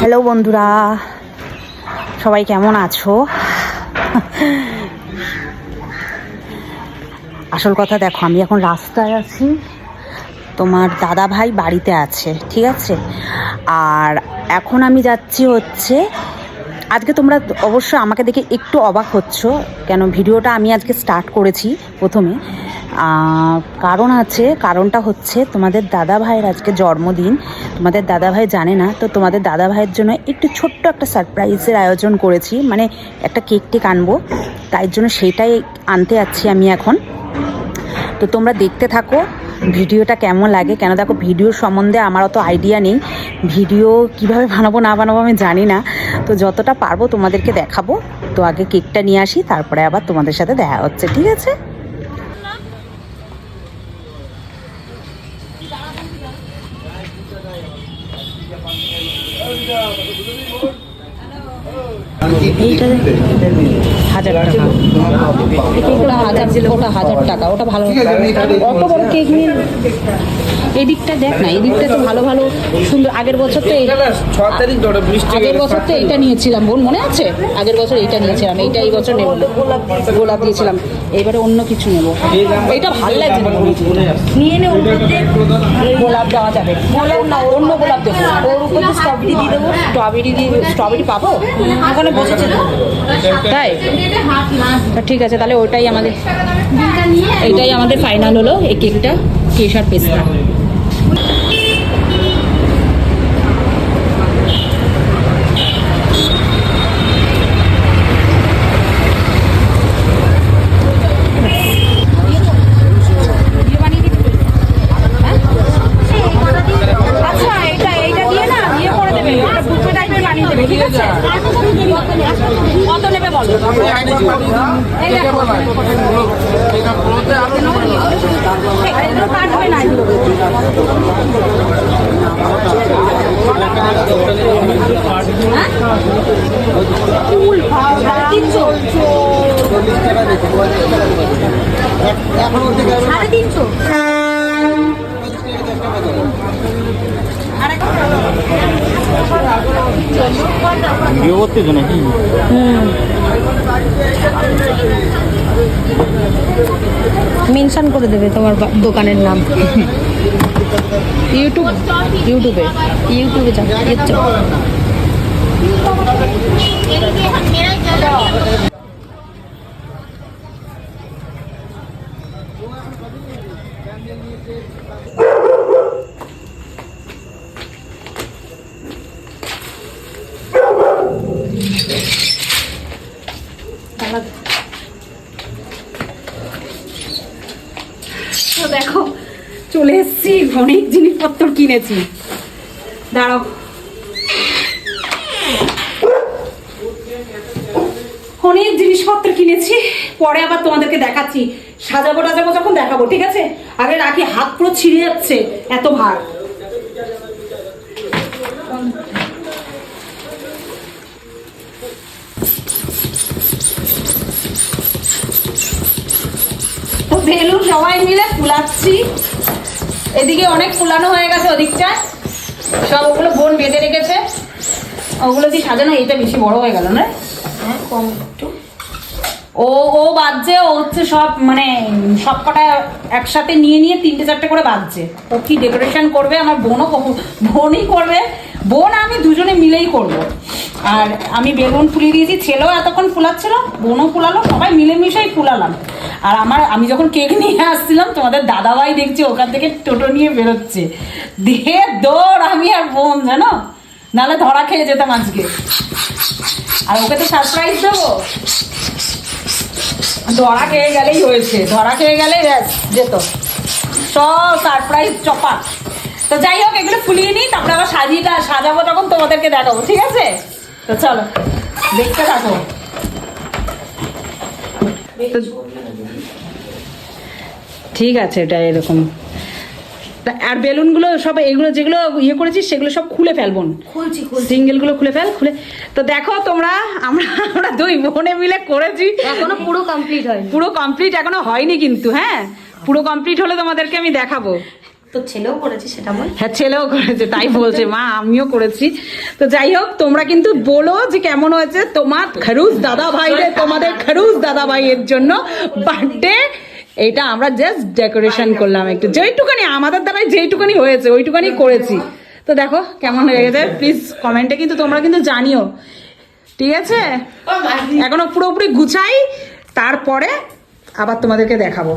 Hello বন্ধুরা, সবাই কেমন আছো? আসল কথা দেখো, আমি এখন রাস্তায় আছি। তোমার দাদা ভাই বাড়িতে আছে, ঠিক আছে? আর এখন আমি যাচ্ছি হচ্ছে, আজকে তোমরা অবশ্য আমাকে দেখে একটু অবাক হচ্ছ, কেন ভিডিওটা আমি আজকে স্টার্ট করেছি প্রথমে। কারণ আছে, কারণটা হচ্ছে তোমাদের দাদা ভাইয়ের আজকে জন্মদিন। তোমাদের দাদা ভাই জানে না, তো তোমাদের দাদা ভাইয়ের জন্য একটু ছোট্ট একটা সারপ্রাইজের আয়োজন করেছি। মানে একটা কেক টেক আনব, তাই জন্য সেটাই আনতে যাচ্ছি আমি এখন। তো তোমরা দেখতে থাকো, ভিডিওটা কেমন লাগে। কেন দেখো, ভিডিও সম্বন্ধে আমার অত আইডিয়া নেই। ভিডিও কীভাবে বানাবো, না বানাবো আমি জানি না। তো যতটা পারব তোমাদেরকে দেখাবো। তো আগে কেকটা নিয়ে আসি, তারপরে আবার তোমাদের সাথে দেখা হচ্ছে, ঠিক আছে? Hello. Hello. এদিকটা দেখ না এদিকটা তো ভালো ভালো সুন্দর আগের বছর তো আগের বছর তো এইটা নিয়েছিলাম বোন মনে আছে আগের বছর এইটা নিয়েছিলাম এইটা এই বছর নেব। গোলাপ দিয়েছিলাম এবারে অন্য কিছু নেব এইটা ভালো লাগছে নিয়ে নে গোলাপ দেওয়া যাবে গোলাপ না অন্য গোলাপ দেবো ওর উপর স্ট্রবেরি দিয়ে দেবো স্ট্রবেরি দিয়ে স্ট্রবেরি পাবো ওখানে বসেছে তো তাই? ঠিক আছে, তাহলে ওটাই আমাদের এইটাই আমাদের ফাইনাল হলো এই কেকটা কেশার পেস্তা আচ্ছা এটা এইটা দিয়ে না ইয়ে করে দেবে একটা বুফে টাইপের বানিয়ে দেবে ঠিক আছে কত নেবে বলো এই দেখো এগুলো কাটবে না এগুলো নাকি মেনশন করে দেবে তোমার দোকানের নাম। ইউটিউব ইউটিউবে। ইউটিউবে তো দেখো চলে এসেছি অনেক জিনিসপত্র কিনেছি। দাঁড়াও। অনেক জিনিসপত্র কিনেছি, পরে আবার তোমাদেরকে দেখাচ্ছি। সাজাবো, টাজাবো যখন দেখাবো, ঠিক আছে? আগে রাখি, হাত পুরো ছিঁড়ে যাচ্ছে এত ভার। বেলুন সবাই মিলে ফুলাচ্ছি। এদিকে অনেক ফুলানো হয়ে গেছে ওদিকটায়। সব ওগুলো বোন বেঁধে রেখেছে। ওগুলো দিয়ে সাজানো এটা বেশি বড় হয়ে গেল না একটু। ও ও বাজছে ও হচ্ছে সব মানে সব কটা একসাথে নিয়ে নিয়ে তিনটে চারটে করে বাজছে ও কি ডেকোরেশন করবে? আমার বোনও বোনই করবে। বোন আমি দুজনে মিলেই করব। আর আমি বেলুন ফুলিয়ে দিয়েছি, ছেলেও এতক্ষণ ফুলাচ্ছিল, বোনও ফুলালো, সবাই মিলেমিশেই ফুলালাম। আর আমার, আমি যখন কেক নিয়ে আসছিলাম, তোমাদের দাদাভাই দেখছি, ওখান থেকে টোটো নিয়ে বেরোচ্ছে। দিয়ে দৌড় আমি আর বোন, জানো? নাহলে ধরা খেয়ে যেতাম আজকে। আর ওকে তো সারপ্রাইজ দেবো। ধরা খেয়ে গেলেই হয়েছে ধরা খেয়ে গেলে ব্যাস যেত। সব সারপ্রাইজ চপা। তো যাই হোক এগুলো ফুলিয়ে নিই তারপরে আবার সাজিয়ে সাজাবো তখন তোমাদেরকে দেখাবো ঠিক আছে? তো চলো দেখতে থাকো। ঠিক আছে এটা এরকম। আর বেলুনগুলো সব এগুলো যেগুলো ইয়ে করেছিস সেগুলো সব খুলে ফেলব খুলছি সিঙ্গেলগুলো খুলে ফেল খুলে। তো দেখো তোমরা আমরা আমরা দুই বোনে মিলে করেছি। এখনও পুরো কমপ্লিট হয়নি। পুরো কমপ্লিট এখনও হয়নি কিন্তু হ্যাঁ? পুরো কমপ্লিট হলে তোমাদেরকে আমি দেখাবো। তো ছেলেও করেছে সেটা বল। হ্যাঁ ছেলেও করেছে তাই বলছে মা আমিও করেছি। তো যাই হোক তোমরা কিন্তু বলো যে কেমন হয়েছে তোমার খরুজ দাদা ভাই তোমাদের খরুজ দাদা ভাইয়ের জন্য বার্থডে এটা আমরা জাস্ট ডেকোরেশন করলাম একটু। যেইটুকানি আমাদের দ্বারাই যেইটুকানি হয়েছে ওইটুকানি করেছি। তো দেখো কেমন হয়ে গেছে। প্লিজ কমেন্টে কিন্তু তোমরা কিন্তু জানিও। ঠিক আছে? এখনও পুরোপুরি গুছাই তারপরে আবার তোমাদেরকে দেখাবো।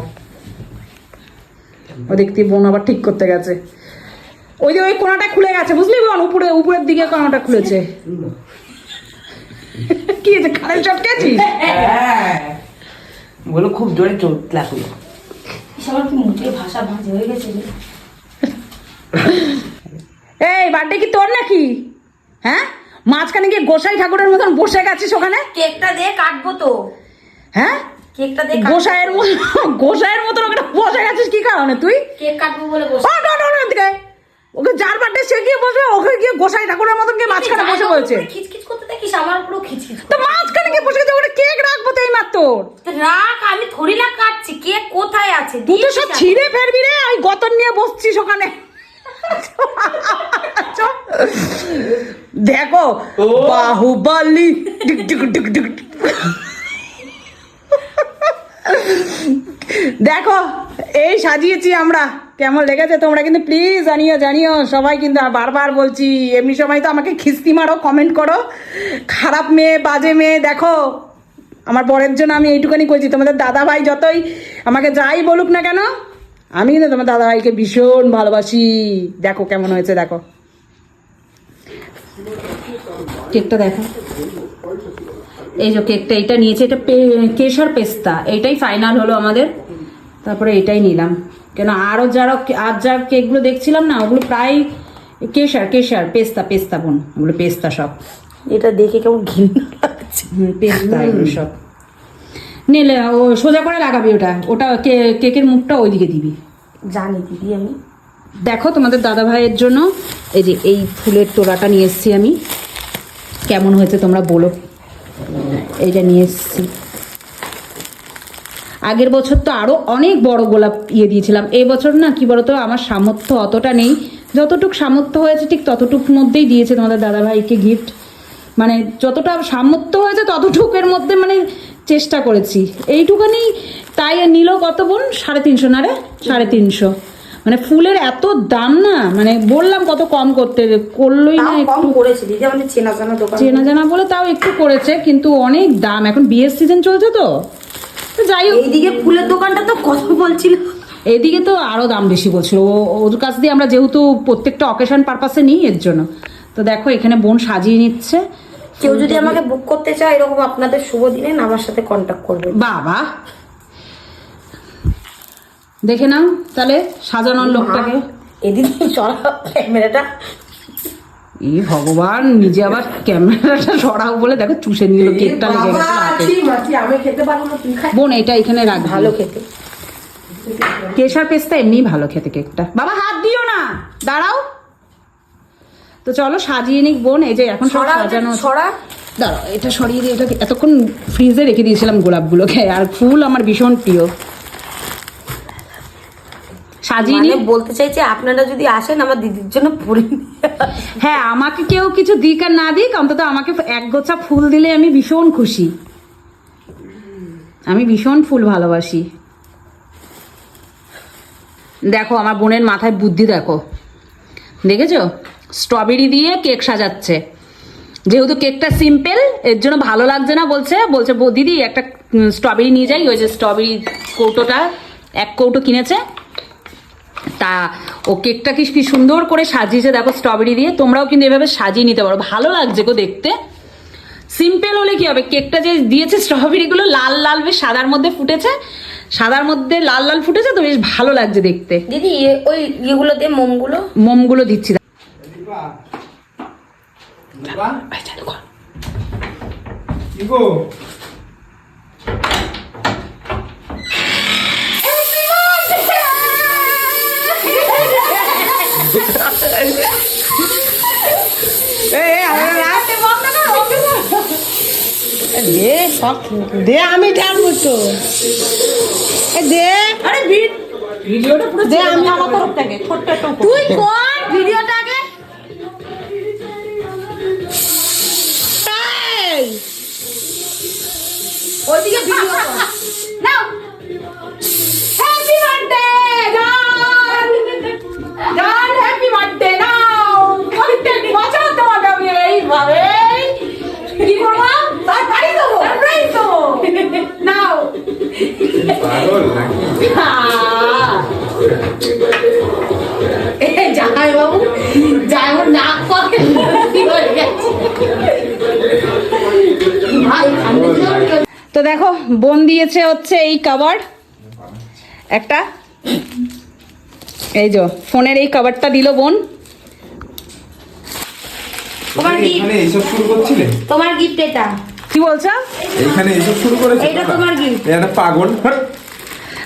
ওদিক দিয়ে বোন আবার ঠিক করতে গেছে। ওই যে ওই কোনাটা খুলে গেছে বুঝলি বোন? উপরে উপরের দিকে কোনাটা খুলেছে। কি কারেন্ট শর্ট খেয়েছিস বলো খুব জোরে চোট লাগল। সবার কি মুখে ভাষা ভাঁজ হয়ে গেছে এই বার্থডে কি তোর নাকি? হ্যাঁ? মাঝখানে গিয়ে গোসাই ঠাকুরের মতন বসে গেছিস ওখানে? কেকটা দিয়ে কাটবো তো। হ্যাঁ? কেকটা দিয়ে। গোসাইয়ের মতন গোসাইয়ের মতন ওখানে বসে গেছিস কি কারণে তুই? কেক কাটবো বলে বসে। ও না না না দিকে ওকে যার বার্থডে সে গিয়ে বসবে ওকে গিয়ে গোসাই ঠাকুরের মতন গিয়ে মাঝখানে বসে বলছে। খিচখিচ করতে দেখিস আমার পুরো খিচখিচ তো মাঝখানে গিয়ে বসে গেছে ওখানে কেক রাখব তো এই মাত্র রাখ আমি থরি না কাটছি কেক কোথায় আছে? তুই তো সব ছিঁড়ে ফেলবি রে ওই গতর নিয়ে বসছিস ওখানে। দেখো বাহুবলি। ডিক ডিক ডিক ডিক দেখো এই সাজিয়েছি আমরা। কেমন লেগেছে তোমরা কিন্তু প্লিজ জানিও জানিও। সবাই কিন্তু বারবার বলছি, এমনি সময় তো আমাকে খিস্তি মারো কমেন্ট করো। খারাপ মেয়ে, বাজে মেয়ে, দেখো। আমার বরের জন্য আমি এইটুখানি করেছি। তোমাদের দাদা ভাই যতই আমাকে যাই বলুক না কেন, আমি কিন্তু তোমার দাদা ভাইকে ভীষণ ভালোবাসি। দেখো কেমন হয়েছে, দেখো। কেকটা দেখো। এই যে কেকটা এটা নিয়েছে, এটা কেশর পেস্তা। এইটাই ফাইনাল হলো আমাদের। তারপরে এটাই নিলাম। কেন আরও যারা আর যা কেকগুলো দেখছিলাম না ওগুলো প্রায় কেশর কেশর পেস্তা পেস্তা বোন ওগুলো পেস্তা সব। এটা দেখে কেমন ঘৃণা লাগছে। পেস্তা এগুলো সব। নিলে ও সোজা করে লাগাবি ওটা। ওটা কেকের মুখটা ওইদিকে দিবি। জানি দিদি আমি। দেখো তোমাদের দাদা ভাইয়ের জন্য এই যে এই ফুলের তোড়াটা নিয়ে এসেছি আমি। কেমন হয়েছে তোমরা বলো। এইটা নিয়ে এসেছি। আগের বছর তো আরও অনেক বড় গোলাপ ইয়ে দিয়েছিলাম। এই বছর না কি বলতো আমার সামর্থ্য অতটা নেই। যতটুক সামর্থ্য হয়েছে ঠিক ততটুক মধ্যেই দিয়েছে তোমাদের দাদা ভাইকে গিফট মানে যতটা সামর্থ্য হয়েছে ততটুকের মধ্যে মানে চেষ্টা করেছি। এইটুখানি তাই নিল কত বোন? সাড়ে তিনশো না রে? সাড়ে তিনশো। মানে ফুলের এত দাম না মানে বললাম কত কম করতে করলোই না একটু। করেছে দিদি আমাদের চেনা জানা দোকান চেনা জানা বলে তাও একটু করেছে কিন্তু অনেক দাম। এখন বিয়ের সিজন চলছে তো। তো যাই হোক। এইদিকে ফুলের দোকানটা তো কত বলছিল। এদিকে তো আরও দাম বেশি বলছিল। ও ওর কাছ দিয়ে আমরা যেহেতু প্রত্যেকটা অকেশন পারপাসে নিই এর জন্য। তো দেখো এখানে বোন সাজিয়ে নিচ্ছে। কেউ যদি আমাকে বুক করতে চায় এরকম আপনাদের শুভ দিনে আমার সাথে কন্ট্যাক্ট করবে। বাবা! দেখে নাও তাহলে সাজানোর লোকটাকে। এদিন চলা ক্যামেরাটা ই ভগবান নিজে আবার ক্যামেরাটা সরাও বলে দেখো চুষে নিল কেকটা লেগে গেছে বোন এটা এখানে রাখ ভালো খেতে। কেশর পেস্তা এমনিই ভালো খেতে কেকটা। বাবা হাত দিও না। দাঁড়াও। তো চলো সাজিয়ে নিক বোন এই যে এখন ছড়া সাজানো আছে। দাঁড়াও এটা সরিয়ে দিয়ে এটাকে এতক্ষণ ফ্রিজে রেখে দিয়েছিলাম গোলাপগুলোকে। আর ফুল আমার ভীষণ প্রিয়। সাজিয়ে মানে নিই বলতে চাইছি আপনারা যদি আসেন আমার দিদির জন্য পরে হ্যাঁ আমাকে কেউ কিছু দিক আর না দিক অন্তত আমাকে এক গোছা ফুল দিলে আমি ভীষণ খুশি। আমি ভীষণ ফুল ভালোবাসি। দেখো আমার বোনের মাথায় বুদ্ধি দেখো। দেখেছ? স্ট্রবেরি দিয়ে কেক সাজাচ্ছে। যেহেতু কেকটা সিম্পল এর জন্য ভালো লাগছে না বলছে। বলছে "বৌ, দিদি একটা স্ট্রবেরি নিয়ে যাই। ওই যে স্ট্রবেরি কৌটোটা এক কৌটো কিনেছে। তা ও কেকটা কি কি সুন্দর করে সাজিয়েছে দেখো স্ট্রবেরি দিয়ে। তোমরাও কিন্তু এভাবে সাজিয়ে নিতে পারো। ভালো লাগছে গো দেখতে। সিম্পল হলে কি হবে? কেকটা যে দিয়েছে স্ট্রবেরিগুলো লাল লাল বেশ সাদার মধ্যে ফুটেছে। সাদার মধ্যে লাল লাল ফুটেছে তো বেশ ভালো লাগছে দেখতে। দিদি এ- ওই ইয়েগুলো দিয়ে মোমগুলো মোমগুলো দিচ্ছি ইগো আমি ঢালবো তো দে দে আমি আমার। তুই কর ওইদিকে ভিডিও জামাই বাবু জামাই নাক পকে হয়ে তো দেখো বোন দিয়েছে হচ্ছে এই কাবার একটা। এই যে ফোনের এই কাবারটা দিল বোন। তোমার তুমি এইসব শুরু করছিলে? তোমার গিফট এটা। কি বলছো? এইখানে এইসব শুরু করেছে এইটা তোমার gift। এটা পাগল।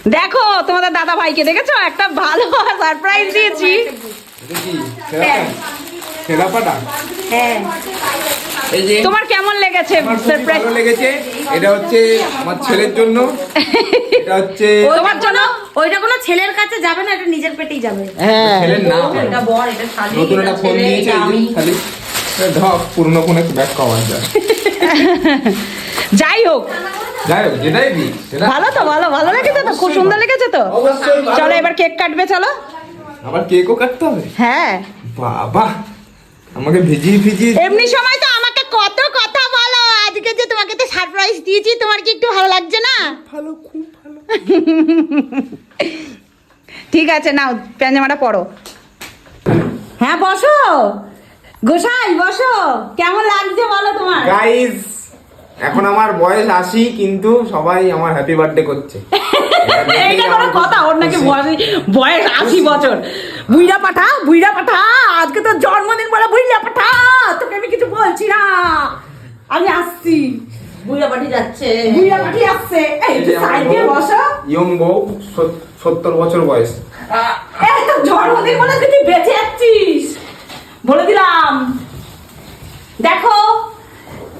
দেখো তোমাদের দাদা ভাইকে দেখেছ? একটা ভালো সারপ্রাইজ দিয়েছি। হ্যাঁ। তোমার কেমন লেগেছে সারপ্রাইজ লেগেছে। এটা হচ্ছে আমার ছেলের জন্য। এটা হচ্ছে তোমার জন্য ওইটা কোনো ছেলের কাছে যাবে না এটা নিজের পেটেই যাবে। হ্যাঁ। ছেলের নাম। এটা বর এটা শালি নতুন একটা ফোন খালি এটা ধপ পুরনো ফোনে ব্যাক কভার যায় যাই হোক ভালো তো ভালো ভালো লেগেছে তো খুব সুন্দর লেগেছে তো। চলো এবার কেক কাটবে চলো। আবার কেকও কাটতে হবে? হ্যাঁ। বাবা আমাকে ভিজিয়ে ভিজিয়ে এমনি সময় তো আমাকে কত কথা বলো। আজকে যে তোমাকে তো সারপ্রাইজ দিয়েছি তোমার কি একটু ভালো লাগছে না? ভালো খুব ভালো। ঠিক আছে নাও প্যাঞ্জামাটা পরো। হ্যাঁ বসো। গোসাই বসো। কেমন লাগছে বলো তোমার? গাইস এখন আমার বয়স আশি কিন্তু সবাই আমার হ্যাপি বার্থডে করছে। এইটা কোনো কথা ওর নাকি বয়স বয়স আশি বছর। বুইরা পাঠা বুইরা পাঠা আজকে তো জন্মদিন বলে বুইরা পাঠা তোকে আমি কিছু বলছি না। আমি আসছি। বুড়া পাটি যাচ্ছে। বুইরা পাঠি আসছে। এই সাইড দিয়ে বসো। ইয়ং বউ সত্তর বছর বয়স। এই তো জন্মদিন বলে তুই বেঁচে যাচ্ছিস বলে দিলাম। দেখো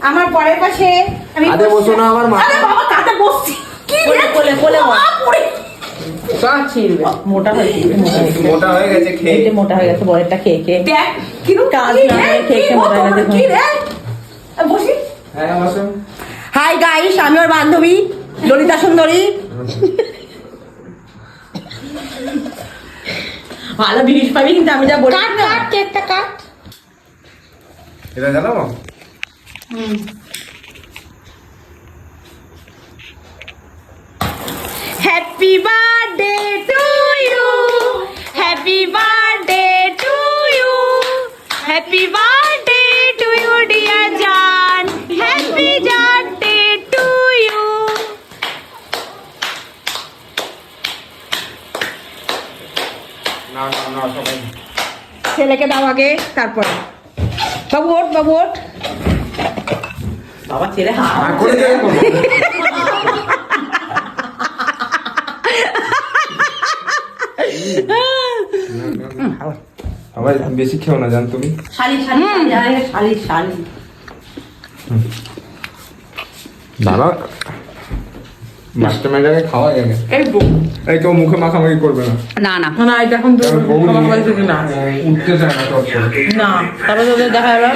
আমার পরের পাশে আমি কাঁধে বসো না আমার মা। আরে বাবা কাঁধে বসছি। কি রে? কোলে, কোলে, পড়ে। মোটা হয়ে গেছে মোটা হয়ে গেছে। খেয়ে। মোটা হয়ে গেছে বরেরটা খেয়ে খেয়ে। দেখ কিরম কাজ না খেয়ে খেয়ে মোটা হয়ে গেছে। কি রে? বসি। হ্যাঁ বসো। হাই গাইস আমি ওর বান্ধবী ললিতা সুন্দরী। ভালো জিনিস পাবি কিন্তু আমি যা বলি কাট কাট কেকটা কাট। এটা জানাব? Happy birthday to you happy birthday to you happy birthday to you dear জান হ্যাপি বার্থডে টু ইউ না না না সবাই। ছেলেকে দাও আগে তারপরে। বাবু ওঠ বাবু ওঠ। বাবা ছেলে হাঁ করে দেবে কোনো। বেশি খেও না জান তুমি শালি শালি শালি শালি। শালি দাদা মাস্টার ম্যাডামে খাওয়া যাবে এই বউ। এই কেউ মুখে মাখামাখি করবে না। না না। না এটা এখন না। উঠতে চায় না না তারপরে তোদের দেখা যাবে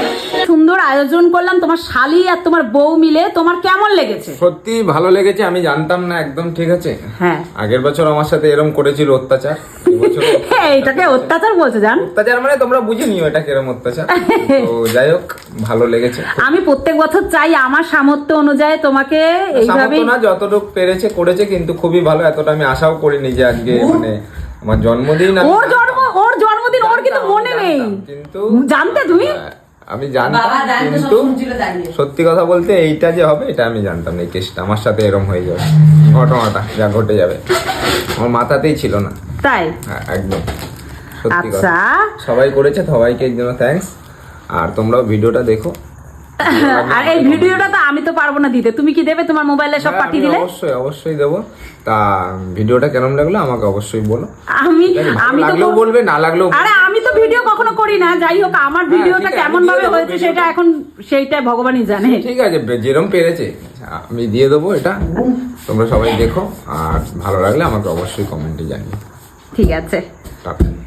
সুন্দর আয়োজন করলাম তোমার শালি আর তোমার বউ মিলে। তোমার কেমন লেগেছে? সত্যি ভালো লেগেছে আমি জানতাম না একদম ঠিক আছে। হ্যাঁ। আগের বছর আমার সাথে এরম করেছিল অত্যাচার এবছর এটাকে অত্যাচার বলছে জান। অত্যাচার মানে তোমরা বুঝে নিও এটা কিরম অত্যাচার। তো যাই হোক ভালো লেগেছে? আমি প্রত্যেক বছর চাই আমার সামর্থ্য অনুযায়ী তোমাকে এইভাবে না যতটুকু পেরেছে করেছে কিন্তু খুবই ভালো। এতটা আমি আশাও করিনি যে আজকে মানে আমার জন্মদিন ওর জন্ম ওর জন্মদিন ওর কিন্তু মনে নেই। কিন্তু জানতে তুমি? হ্যাঁ, আমি জানতাম বাবা জানতো সব কিন্তু সত্যি কথা বলতে এইটা যে হবে এটা আমি জানতাম না এই কেসটা। আমার সাথে এরম হয়ে যাবে। ঘটনাটা যা ঘটে যাবে। আমার মাথাতেই ছিল না। তাই? হ্যাঁ একদম। সত্যি কথা। আচ্ছা সবাই করেছে সবাইকে এর জন্য থ্যাঙ্কস আর তোমরাও ভিডিওটা দেখো। আর এই ভিডিওটা তো আমি তো পারব না দিতে। তুমি কি দেবে? তোমার মোবাইলে সব হ্যাঁ, পাঠিয়ে দিলে? অবশ্যই অবশ্যই দেবো। তা ভিডিওটা কেমন লাগল আমাকে অবশ্যই বলো। আমি আমি তো বলবে না লাগলেও আরে আমি তো ভিডিও কখনো করি না। যাই হোক আমার হ্যাঁ, ভিডিওটা কেমন ভাবে হয়েছে সেটা এখন সেইটা ভগবানই জানে। ঠিক আছে যেরকম পেরেছে আমি দিয়ে দেবো এটা। তোমরা সবাই দেখো আর ভালো লাগলে আমাকে অবশ্যই কমেন্টে জানিও। ঠিক আছে। টাটা।